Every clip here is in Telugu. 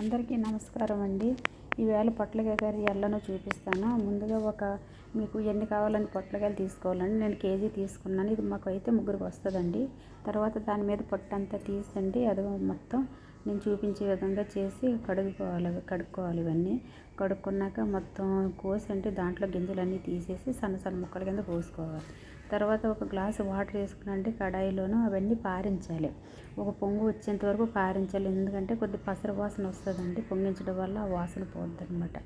అందరికీ నమస్కారం అండి. ఈవేళ పొట్లకాయ కర్రీ ఎలానో చూపిస్తాను. ముందుగా ఒక మీకు ఎన్ని కావాలని పొట్లకాయలు తీసుకోవాలండి నేను కేజీ తీసుకున్నాను. ఇది మాకు అయితే ముగ్గురికి వస్తుందండి. తర్వాత దాని మీద పొట్టు అంతా తీసండి. అది మొత్తం నేను చూపించే విధంగా చేసి కడుక్కోవాలి కడుక్కోవాలి ఇవన్నీ. కడుక్కున్నాక మొత్తం కోసి అంటే దాంట్లో గింజలన్నీ తీసేసి సన్న సన్న ముక్కల కింద కోసుకోవాలి తర్వాత ఒక గ్లాసు వాటర్ వేసుకునండి కడాయిలోనూ అవన్నీ పారించాలి. ఒక పొంగు వచ్చేంత వరకు పారించాలి. ఎందుకంటే కొద్ది పసర వాసన వస్తుందండి. పొంగించడం వల్ల ఆ వాసన పోద్ది అనమాట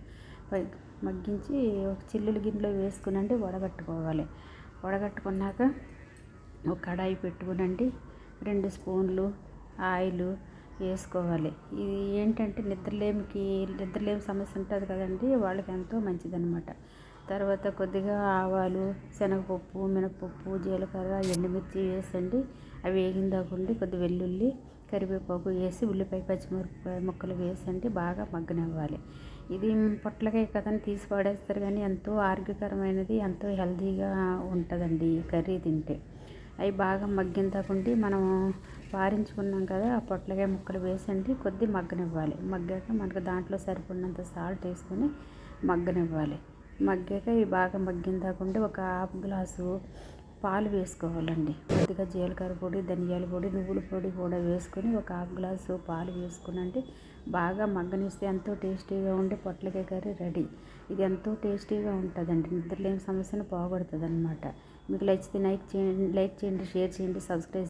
మగ్గించి ఒక చిల్లులు గిన్నెలో వేసుకునండి వడగట్టుకోవాలి. వడగట్టుకున్నాక ఒక కడాయి పెట్టుకునండి రెండు స్పూన్లు ఆయిలు వేసుకోవాలి. ఇది ఏంటంటే నిద్రలేమికి నిద్రలేమి సమస్య ఉంటుంది కదండి వాళ్ళకి ఎంతో మంచిదన్నమాట. తర్వాత కొద్దిగా ఆవాలు శనగపప్పు మినపప్పు జీలకర్ర ఎండుమిర్చి వేసండి. అవి వేగిందాకుండి కొద్ది వెల్లుల్లి కరివేపాకు వేసి ఉల్లిపాయ పచ్చిమిరపకాయ ముక్కలు వేసండి బాగా మగ్గనివ్వాలి. ఇది పొట్లకాయ కథని తీసి పడేస్తారు కానీ ఎంతో ఆరోగ్యకరమైనది ఎంతో హెల్తీగా ఉంటుందండి ఈ కర్రీ తింటే. అవి బాగా మగ్గిందాకుండి మనం పారించుకున్నాం కదా ఆ పొట్లకాయ ముక్కలు వేసండి కొద్ది మగ్గనివ్వాలి. మగ్గాక మనకు దాంట్లో సరిపడినంత సాల్ట్ వేసుకొని మగ్గనివ్వాలి. మగ్గాక ఇవి బాగా మగ్గిన దాకుంటే ఒక హాఫ్ గ్లాసు పాలు వేసుకోవాలండి. కొద్దిగా జీలకర్ర పొడి ధనియాల పొడి నువ్వుల పొడి కూడా వేసుకొని ఒక హాఫ్ గ్లాసు పాలు వేసుకునంటే బాగా మగ్గనిస్తే ఎంతో టేస్టీగా ఉండే పొట్లకాయ కర్రీ రెడీ. ఇది ఎంతో టేస్టీగా ఉంటుందండి. నిద్రలేని సమస్యను పోగొడుతుంది అనమాట మీకు లైక్ లైక్ చేయండి లైక్ చేయండి షేర్ చేయండి సబ్స్క్రైబ్